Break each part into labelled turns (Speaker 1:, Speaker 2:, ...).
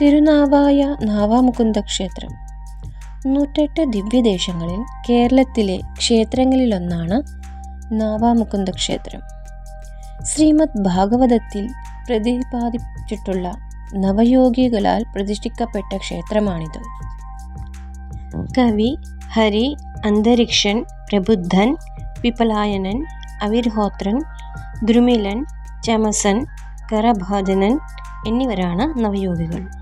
Speaker 1: തിരുനാവായ നാവാമുകുന്ദ ക്ഷേത്രം. നൂറ്റെട്ട് ദിവ്യദേശങ്ങളിൽ കേരളത്തിലെ ക്ഷേത്രങ്ങളിലൊന്നാണ് നാവാമുകുന്ദ ക്ഷേത്രം. ശ്രീമദ് ഭാഗവതത്തിൽ പ്രതിപാദിച്ചിട്ടുള്ള നവയോഗികളാൽ പ്രതിഷ്ഠിക്കപ്പെട്ട ക്ഷേത്രമാണിത്. കവി ഹരി അന്തരീക്ഷൻ പ്രബുദ്ധൻ വിപലായനൻ അവിർഹോത്രൻ ദ്രുമിലൻ ചമസൻ കരഭാജനൻ എന്നിവരാണ് നവയോഗികൾ.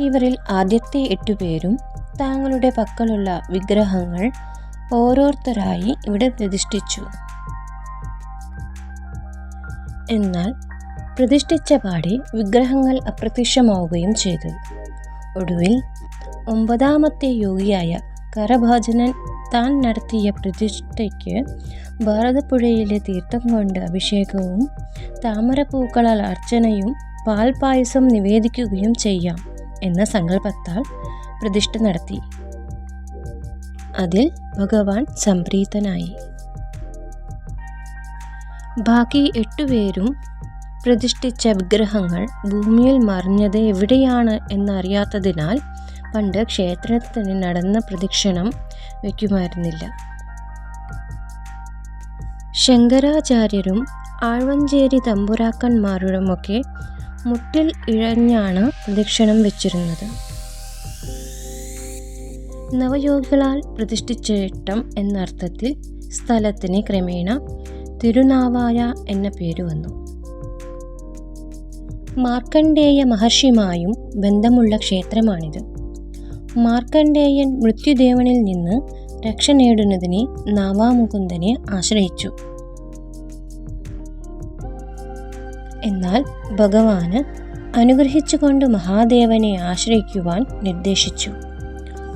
Speaker 1: ഇവരിൽ ആദ്യത്തെ എട്ടുപേരും താങ്കളുടെ പക്കലുള്ള വിഗ്രഹങ്ങൾ ഓരോരുത്തരായി ഇവിടെ പ്രതിഷ്ഠിച്ചു. എന്നാൽ പ്രതിഷ്ഠിച്ച പാടെ വിഗ്രഹങ്ങൾ അപ്രത്യക്ഷമാവുകയും ചെയ്തു. ഒടുവിൽ ഒമ്പതാമത്തെ യോഗിയായ കരഭാജനൻ താൻ നടത്തിയ പ്രതിഷ്ഠയ്ക്ക് ഭാരതപ്പുഴയിലെ തീർത്ഥം കൊണ്ട് അഭിഷേകവും താമരപ്പൂക്കളാൽ അർച്ചനയും പാൽപായസം നിവേദിക്കുകയും ചെയ്യാം. എന്ന സങ്കല്പത്താൽ പ്രതിഷ്ഠ നടത്തി. അതിൽ ഭഗവാൻ സംപ്രീതനായി. ബാക്കി എട്ടുപേരും പ്രതിഷ്ഠിച്ച വിഗ്രഹങ്ങൾ ഭൂമിയിൽ മറിഞ്ഞത് എവിടെയാണ് എന്നറിയാത്തതിനാൽ പണ്ട് ക്ഷേത്രത്തിന് നടന്ന പ്രദക്ഷിണം വയ്ക്കുമായിരുന്നില്ല. ശങ്കരാചാര്യരും ആഴ്വഞ്ചേരി തമ്പുരാക്കന്മാരുമൊക്കെ മുട്ടിൽ ഇഴഞ്ഞാണ് പ്രദക്ഷിണം വെച്ചിരുന്നത്. നവയോഗികളാൽ പ്രതിഷ്ഠിച്ച ഇട്ടം എന്നർത്ഥത്തിൽ സ്ഥലത്തിന് ക്രമേണ തിരുനാവായ എന്ന പേര് വന്നു. മാർക്കണ്ഡേയ മഹർഷിയുമായും ബന്ധമുള്ള ക്ഷേത്രമാണിത്. മാർക്കണ്ഡേയൻ മൃത്യുദേവനിൽ നിന്ന് രക്ഷ നേടുന്നതിന് നാവാമുകുന്ദനെ ആശ്രയിച്ചു. എന്നാൽ ഭഗവാന് അനുഗ്രഹിച്ചുകൊണ്ട് മഹാദേവനെ ആശ്രയിക്കുവാൻ നിർദ്ദേശിച്ചു.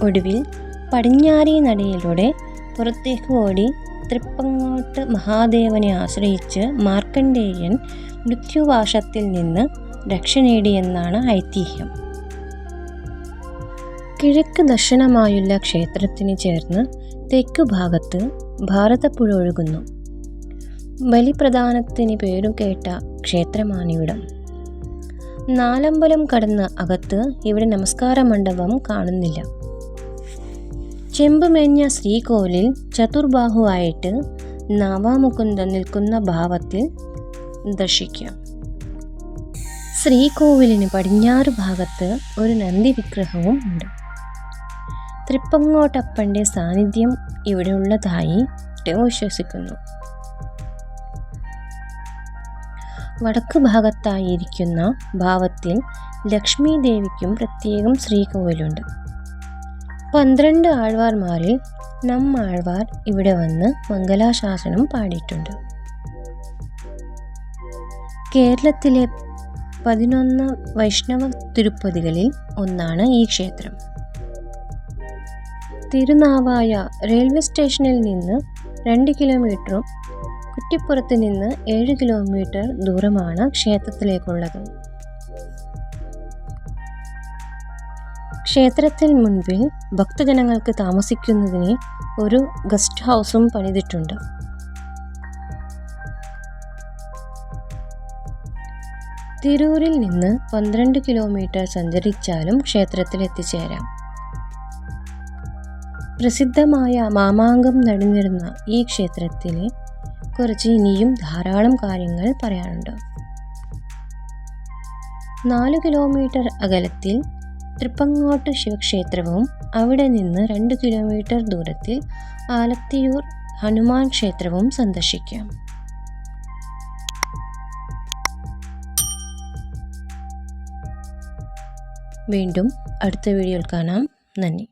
Speaker 1: ഒടുവിൽ പടിഞ്ഞാറി നടയിലൂടെ പുറത്തേക്ക് ഓടി തൃപ്പങ്ങോട്ട് മഹാദേവനെ ആശ്രയിച്ച് മാർക്കണ്ഡേയൻ മൃത്യുവാശത്തിൽ നിന്ന് രക്ഷ നേടിയെന്നാണ് ഐതിഹ്യം. കിഴക്ക് ദർശനമായുള്ള ക്ഷേത്രത്തിന് ചേർന്ന് തെക്കു ഭാഗത്ത് ഭാരതപ്പുഴ ഒഴുകുന്നു. ബലിപ്രദാനത്തിന് പേരുകേട്ട ക്ഷേത്രമാണിവിടം. നാലമ്പലം കടന്ന് അകത്ത് ഇവിടെ നമസ്കാര മണ്ഡപം കാണുന്നില്ല ചെമ്പുമെഞ്ഞ ശ്രീകോലിൽ ചതുർബാഹുവായിട്ട് നവാമുകുന്ദൻ നിൽക്കുന്ന ഭാവത്തിൽ ദർശിക്കാം. ശ്രീകോവിലിന് പടിഞ്ഞാറ് ഭാഗത്ത് ഒരു നന്ദി വിഗ്രഹവും ഉണ്ട്. തൃപ്പങ്ങോട്ടപ്പന്റെ സാന്നിധ്യം ഇവിടെ ഉള്ളതായി വിശ്വസിക്കുന്നു. വടക്ക് ഭാഗത്തായിരിക്കുന്ന ഭാവത്തിൽ ലക്ഷ്മി ദേവിക്കും പ്രത്യേകം ശ്രീകോവിലുണ്ട്. പന്ത്രണ്ട് ആഴ്വാർമാരിൽ നമ്മാഴ്വാർ ഇവിടെ വന്ന് മംഗലാശാസനം പാടിയിട്ടുണ്ട്. കേരളത്തിലെ പതിനൊന്ന് വൈഷ്ണവ തിരുപ്പതികളിൽ ഒന്നാണ് ഈ ക്ഷേത്രം. തിരുനാവായ റെയിൽവേ സ്റ്റേഷനിൽ നിന്ന് രണ്ട് കിലോമീറ്ററും കുറ്റിപ്പുറത്ത് നിന്ന് ഏഴ് കിലോമീറ്റർ ദൂരമാണ് ക്ഷേത്രത്തിലേക്കുള്ളത്. ക്ഷേത്രത്തിൽ മുൻപിൽ ഭക്തജനങ്ങൾക്ക് താമസിക്കുന്നതിന് ഒരു ഗസ്റ്റ് ഹൗസും പണിതിട്ടുണ്ട്. തിരൂരിൽ നിന്ന് പന്ത്രണ്ട് കിലോമീറ്റർ സഞ്ചരിച്ചാലും ക്ഷേത്രത്തിൽ എത്തിച്ചേരാം പ്രസിദ്ധമായ മാമാങ്കം നടന്നിരുന്ന ഈ ക്ഷേത്രത്തിലെ കുറിച്ച് ഇനിയും ധാരാളം കാര്യങ്ങൾ പറയാനുണ്ട്. നാല് കിലോമീറ്റർ അകലത്തിൽ തൃപ്പങ്ങോട്ട് ശിവക്ഷേത്രവും അവിടെ നിന്ന് രണ്ട് കിലോമീറ്റർ ദൂരത്തിൽ ആലത്തിയൂർ ഹനുമാൻ ക്ഷേത്രവും സന്ദർശിക്കാം. വീണ്ടും അടുത്ത വീഡിയോയിൽ കാണാം. നന്ദി.